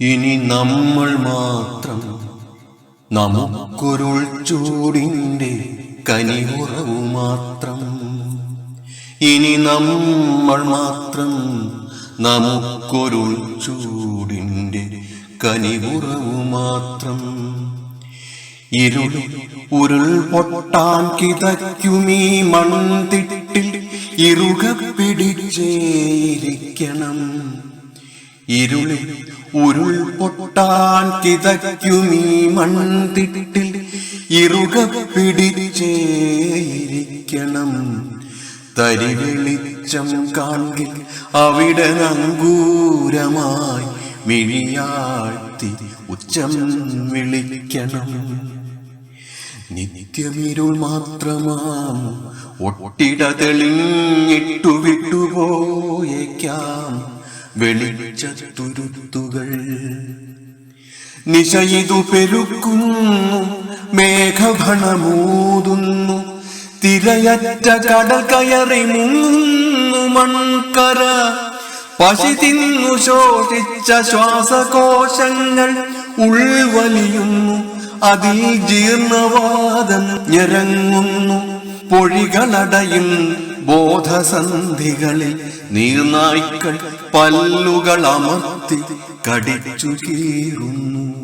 ഇനി നമ്മൾ മാത്രം നമുക്കൊരുൾ ചൂടിന്റെ കനിവുറവു മാത്രം. ഇനി നമ്മൾ മാത്രം നമുക്കൊരുൾ ചൂടിന്റെ കനിവുറവു മാത്രം. ഇരുൾ ഉരുൾ പൊട്ടാൻ കിതയ്ക്കുമീ മൺതിട്ടിൽ ഇറുക പിടിച്ചേരിക്കണം ഇരുളിൽ ഉരുൾ പൊട്ടാൻ കിതയ്ക്കുമീ മൺതിട്ടിൽ. ഇറുക പിടിച്ചേരിക്കണം തരി വെളിച്ചം കാണിൽ അവിടെ നങ്കൂരമായി മിഴിയാഴ്ത്തി ഉച്ചം വിളിക്കണം. നിത്യമിരുൾ മാത്രമാം ഒട്ടിട തെളിഞ്ഞിട്ടു വിട്ടുപോയേക്കാം. വെളിച്ചത്തുരുത്തുകൾ. നിശയിതു പെരുക്കുന്നു മേഘഭണമൂതുന്നു. തിരയറ്റ കടൽ കയറി മുങ്ങുന്നു മൺകര. പശി തിന്നു ശോഷിച്ച ശ്വാസകോശങ്ങൾ ഉൾവലിയുന്നു. അതിൽ ജീർണവാദം ഞെരങ്ങുന്നു. പൊഴികളടയും ബോധസന്ധികളിൽ നീർനായ്ക്കൾ പല്ലുകൾ അമർത്തി കടിച്ചു കീറുന്നു.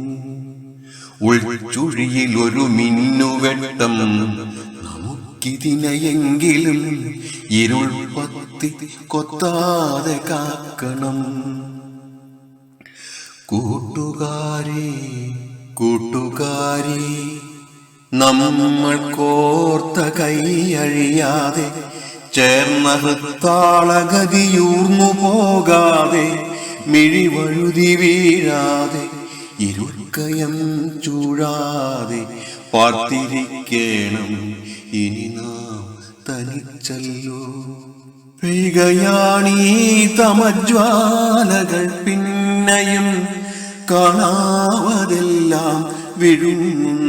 ഉൾച്ചുഴിയിൽ ഒരു മിന്നുവെട്ടം നമുക്കിതിനെയെങ്കിലും ഇരുൾ പത്തി കൊത്താതെ കാക്കണം. കൂട്ടുകാരെ കൂട്ടുകാരി നമ്മൾ കോർത്ത കൈയഴിയാതെ ചേർന്ന ഹൃത്താളഗതിയൂർന്നു പോകാതെ മിഴിവഴുതി വീഴാതെ ഇരുക്കയം ചൂഴാതെ പാർത്തിരിക്കണം ഇനി നാം തനിച്ചല്ലോ. പെയ്കയാണീ തമജ്വാലകൾ പിന്നെയും കാണാവതെല്ലാം വിഴുങ്ങുന്നു.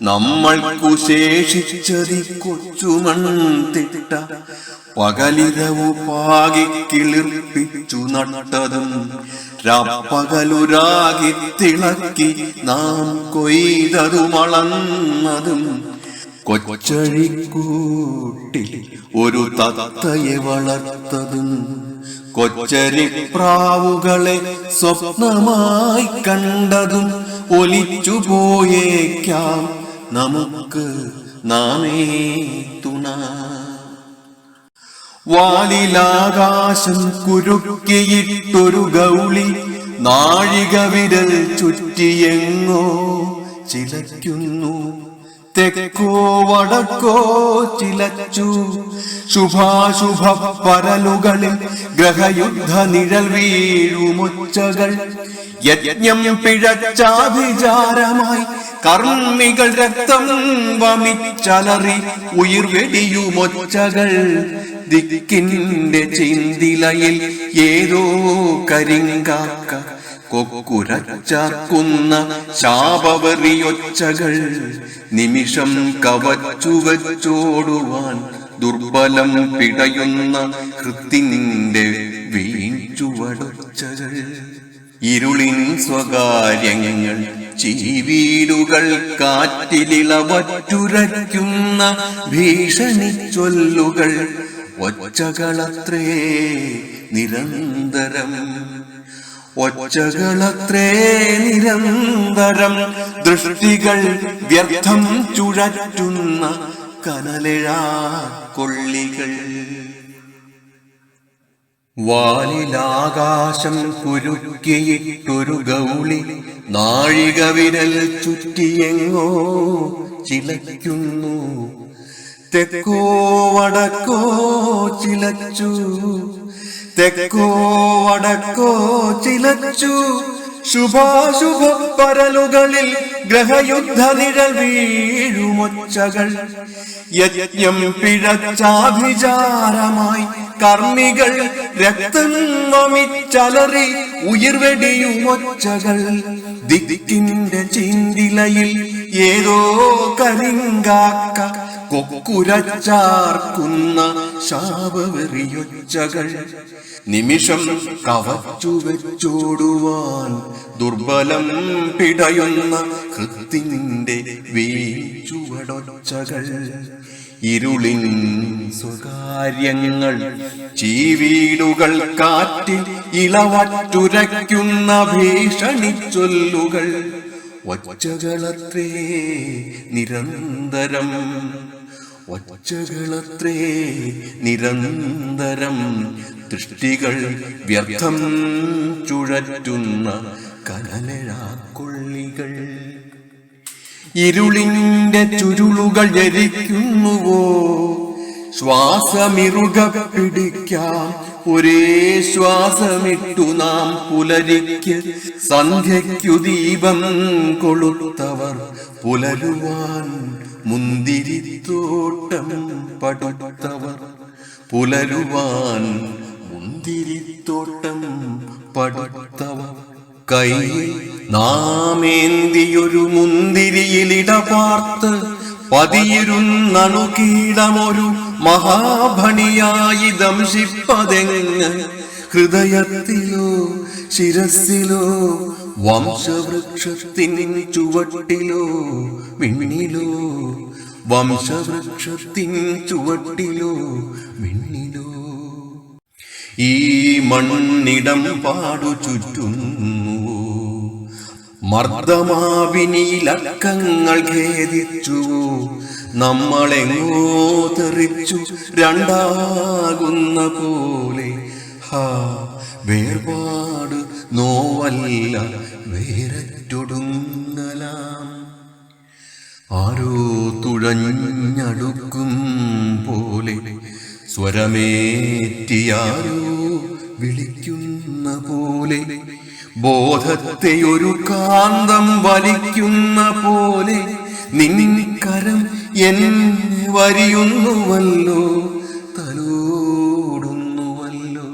നമ്മൾക്കു ശേഷിച്ചതി കൊച്ചുമൺ തിട്ട. പകലിരവു പാകി കിളിർപ്പിച്ചു നട്ടതും രാപ്പകലുരാകി തിളക്കി നാം കൊയ്തതുമളന്നതും കൊച്ചഴിക്കൂട്ടിൽ ഒരു തത്തയെ വളർത്തതും. കൊച്ചരിപ്രാവുകളെ സ്വപ്നമായി കണ്ടതും ഒലിച്ചു പോയേക്കാം നമുക്ക് നാമേ തുണ. വാലിലാകാശം കുരുക്കിയിട്ടൊരു ഗൗളി നാഴിക വിരൽ ചുറ്റിയെങ്ങോ ചിലയ്ക്കുന്നു. തെക്കോ വടക്കോ ചിലച്ചു. ശുഭാശുഭ പരലുകളിൽ ഗ്രഹയുദ്ധ നിഴൽ വീഴുമുച്ചകൾ യജ്ഞം പിഴച്ചാഭിചാരമായി കർമ്മികൾ രക്തം വമിച്ചലറി ഉയിർവെടിയുമൊച്ചകൾ ദിക്കിന്റെ ചിന്തിലയിൽ ഏതോ കരിങ്കാക്ക കൊക്കുരച്ചാർക്കുന്ന ശാപവറിയൊച്ചകൾ നിമിഷം കവച്ചുവച്ചോടുവാൻ ദുർബലം പിടയുന്ന ഹൃത്തിന്റെ വീഴ്ചുവടൊച്ചകൾ ഇരുളിൻ സ്വകാര്യങ്ങൾ ചീവീടുകൾ കാറ്റിലിളവറ്റുരയ്ക്കുന്ന ഭീഷണി ചൊല്ലുകൾ ഒച്ചകളത്രേ നിരന്തരം ഒച്ചകളത്രേ നിരന്തരം ദൃഷ്ടികൾ വ്യർത്ഥം ചുഴറ്റുന്ന കനലിഴാ കൊള്ളികൾ. വാലിലാകാശം കുരുക്കിയിട്ടൊരു ഗൗളി നാഴിക വിരൽ ചുറ്റിയെങ്ങോ ചിലയ്ക്കുന്നു. തെക്കോ വടക്കോ ചിലച്ചു തെക്കോ വടക്കോ ചിലച്ചു ശുഭാശുഭ പരലുകളിൽ ഗ്രഹയുദ്ധ നിഴൽ വീഴുമൊച്ചകൾ യജ്ഞം പിഴച്ചാഭിചാരമായി കർമ്മികൾ രക്തം വമിച്ചലറി ഉയിർവെടിയുമൊച്ചകൾ ദിക്കിന്റെ ചിന്തിലയിൽ ഏതോ കരിങ്കാക്ക കൊക്കുരച്ചാർക്കുന്ന ശാപവെറിയൊച്ചകൾ നിമിഷം കവച്ചു വെച്ചോടുവാൻ ദുർബലം പിടയുന്ന ഹൃത്തിന്റെ വീച്ചുവടൊച്ചകൾ. ഇരുളിൻ സ്വകാര്യങ്ങൾ ചീവീടുകൾ കാറ്റിൽ ഇളവറ്റുരയ്ക്കുന്ന ഭീഷണി ചൊല്ലുകൾ ഒച്ചകളത്രേ നിരന്തരം. ഒച്ചകളത്രേ നിരന്തരം. ദൃഷ്ടികൾ വ്യർത്ഥം ചുഴറ്റുന്ന കനലഴാക്കൊള്ളികൾ. ഇരുളിന്റെ ചുരുളുകൾ ജരിക്കുന്നുവോ ശ്വാസമിറുക പിടിക്കാം ഒരേ ശ്വാസമിട്ടു നാം പുലരിക്ക്. സന്ധ്യയ്ക്കു ദീപം കൊളുത്തവർ പുലരുവാൻ മുന്തിരിത്തോട്ടം പടുത്തവർ പുലരുവാൻ മുന്തിരിത്തോട്ടം പടുത്തവർ. കൈ നാമേന്തിയൊരു മുന്തിരിയിലിട പാർത്ത് പതിയിരുന്നണുകീടമൊരു മഹാഭണിയായി ദംശിപ്പതെങ്ങ് ഹൃദയത്തിലോ ശിരസിലോ വംശവൃക്ഷത്തിൻ ചുവട്ടിലോ മിണ്ണിലോ വംശവൃക്ഷത്തിൻ ചുവട്ടിലോ മിണ്ണിലോ. ഈ മണ്ണിടം പാടു ചുറ്റുന്നു മർദ്ദമാവിനിലക്കങ്ങൾ ഖേദിച്ചു. നമ്മളെങ്ങോ തെറിച്ചു രണ്ടാകുന്ന പോലെ ഹാ വേർപാട് നോവല്ല വേരറ്റൊടുങ്ങലാം. ആരോ തുഴഞ്ഞടുക്കും പോലെ. സ്വരമേറ്റിയാരോ വിളിക്കുന്ന പോലെ. ബോധത്തെ ഒരു കാന്തം വലിക്കുന്ന പോലെ നിന്നിക്കരം എന്നെ വരിയുന്നുവല്ലോ തലോടുന്നുവല്ലോ.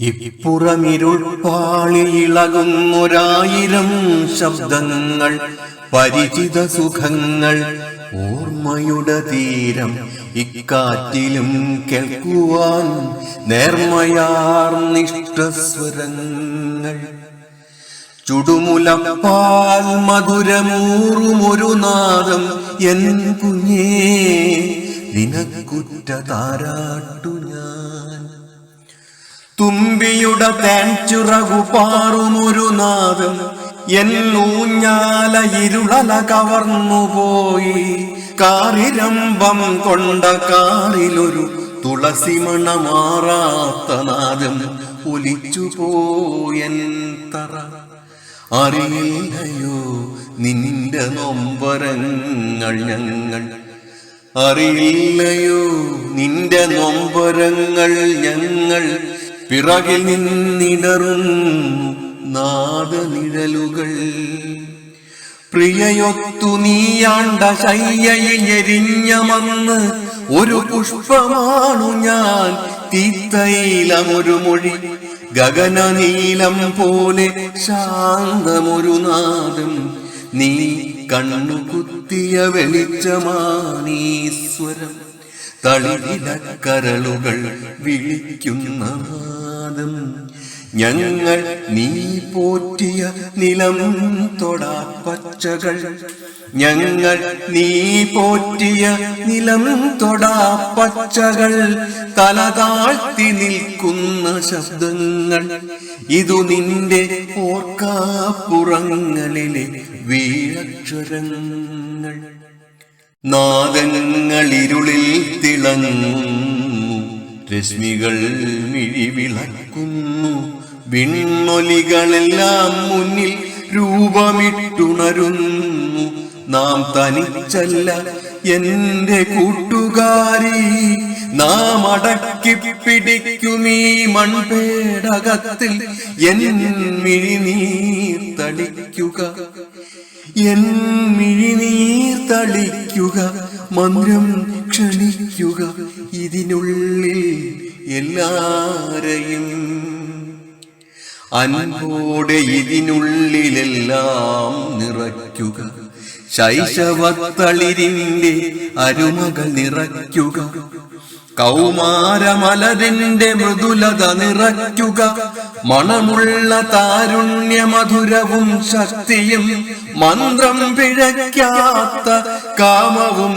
ഇപ്പുറമിരുൾപ്പാളിയിളകുന്നൊരായിരം ശബ്ദങ്ങൾ പരിചിത സുഖങ്ങൾ ഓർമ്മയുടെ തീരം ഇക്കാറ്റിലും കേൾക്കുവാൻ നേർമയാർന്നിഷ്ടസ്വരങ്ങൾ ചുടുമുലപ്പാൽ മധുരമൂറുമൊരു നാദം എൻ കുഞ്ഞേ നിനക്കുറ്റ താരാട്ടു ഞാൻ. തുമ്പിയുടെ തേൻചുറകുപാറുമൊരു നാദം എന്നൂഞ്ഞാല ഇരുളല കവർന്നുപോയി കാറിരമ്പം കൊണ്ട കാറിലൊരു തുളസിമണ മാറാത്ത നാദം ഒലിച്ചു പോയൻ തറ. അറിയില്ലയോ നിന്റെ നൊമ്പരങ്ങൾ ഞങ്ങൾ? അറിയില്ലയോ നിന്റെ നൊമ്പരങ്ങൾ ഞങ്ങൾ? പിറകിൽ നിന്നിടറുന്നു നാദനിഴലുകൾ. പ്രിയയൊത്തു നീയാണ്ട ശയ്യയിൽ എരിഞ്ഞമന്ന് ഒരു പുഷ്പമാണു ഞാൻ. തീത്തയിലമൊരു മൊഴി ഗഗനനീലം പോലെ ശാന്തമൊരു നാദം. നീ കണ്ണു കുത്തിയ വെളിച്ചമാനീശ്വരം തളിരിലക്കരളുകൾ വിളിക്കുന്ന നാദം ഞങ്ങൾ നീ പോറ്റിയ നിലം തൊടാ പച്ചകൾ. ഞങ്ങൾ നീ പോറ്റിയ നിലം തൊടാ പച്ചകൾ. തല താഴ്ത്തി നിൽക്കുന്ന ശബ്ദങ്ങൾ ഇതു നിന്റെ ഓർക്കാപ്പുറങ്ങളിലെ വീഴക്ഷരങ്ങൾ നാദങ്ങളിരുളിൽ തിളങ്ങുന്നു രശ്മികൾ മിഴിവിളക്കുന്നു വിണ്ണൊലികളെല്ലാം മുന്നിൽ രൂപമിട്ടുണരുന്നു. നാം തനിച്ചല്ല എന്റെ കൂട്ടുകാരി. നാം അടക്കി പിടിക്കുമീ മൺപേടകത്തിൽ മിഴിനീർ തളിക്കുക. എൻ മിഴിനീർ തളിക്കുക. മന്ത്രം ക്ഷണിക്കുക. ഇതിനുള്ളിൽ എല്ലാരെയും അൻപോടെ ഇതിനുള്ളിലെല്ലാം നിറയ്ക്കുക. ശൈശവത്തളിരിന്റെ അരുമകൾ നിറയ്ക്കുക. കൗമാരമലരിന്റെ മൃദുലത നിറയ്ക്കുക. മണമുള്ള താരുണ്യ മധുരവും ശക്തിയും മന്ത്രം പിഴയ്ക്കാത്ത കാമവും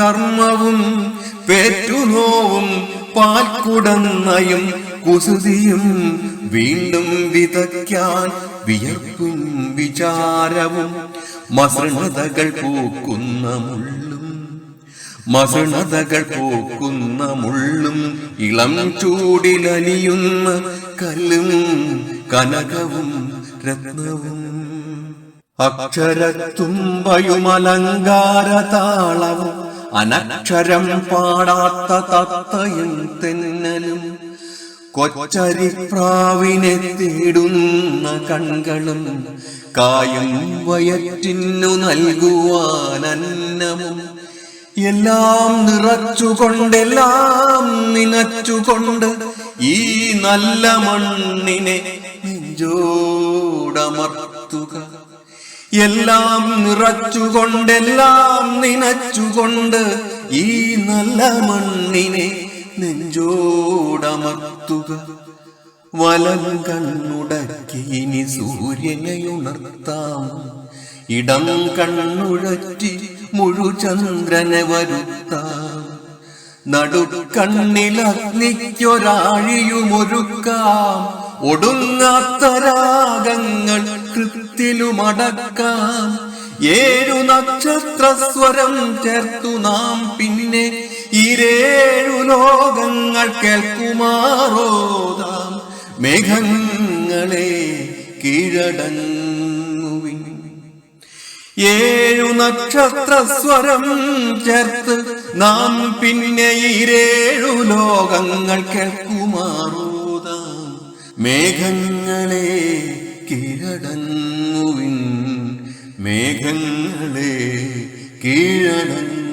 കർമ്മവും പേറ്റുനോവും പാൽക്കുടന്നയും കുസൃതിയും വീണ്ടും വിതയ്ക്കാൻ വിയർപ്പും വിചാരവും മസൃണതകൾ പൂക്കുന്ന മുള്ളും മസൃണതകൾ പൂക്കുന്ന മുള്ളും ഇളം ചൂടിലലിയുന്ന കല്ലും കനകവും രത്നവും. അക്ഷരത്തുമ്പയുമലങ്കാരതാളവും അനക്ഷരം പാടാത്ത തത്തയും തെന്നലും കൊച്ചരിപ്രാവിനെ തേടുന്ന കൺകളും കായും വയറ്റിനു നൽകുവാൻ അന്നമും എല്ലാം നിറച്ചുകൊണ്ടെല്ലാം നിനച്ചുകൊണ്ട് ഈ നല്ല മണ്ണിനെ നെഞ്ചോടമർത്തുക. എല്ലാം നിറച്ചുകൊണ്ടെല്ലാം നിനച്ചുകൊണ്ട് ഈ നല്ല മണ്ണിനെ നെഞ്ചോടമർത്തുക. വലം കണ്ണുടക്കി ഇനി സൂര്യനെ ഉണർത്താം. ഇടം കണ്ണുഴറ്റി മുഴുചന്ദ്രനെ വരുത്താം. നടുക്കണ്ണിലഗ്നിക്കൊരാഴിയുമൊരുക്കാം ഒടുങ്ങാത്ത രാഗങ്ങൾ കൃത്തിലുമടക്കാം ഏഴു നക്ഷത്ര സ്വരം ചേർത്തു നാം പിന്നെ ഇരേഴു ലോകങ്ങൾ കേൾക്കുമാറോതാം മേഘങ്ങളെ കീഴടങ്ങുവിൻ. ഏഴു നക്ഷത്ര സ്വരം ചേർത്ത് നാം പിന്നെ ഈരേഴു ലോകങ്ങൾ കേൾക്കുമാറോതാം മേഘങ്ങളെ കീഴടങ്ങുവിൻ. മേഘങ്ങളെ കീഴടങ്ങുവിൻ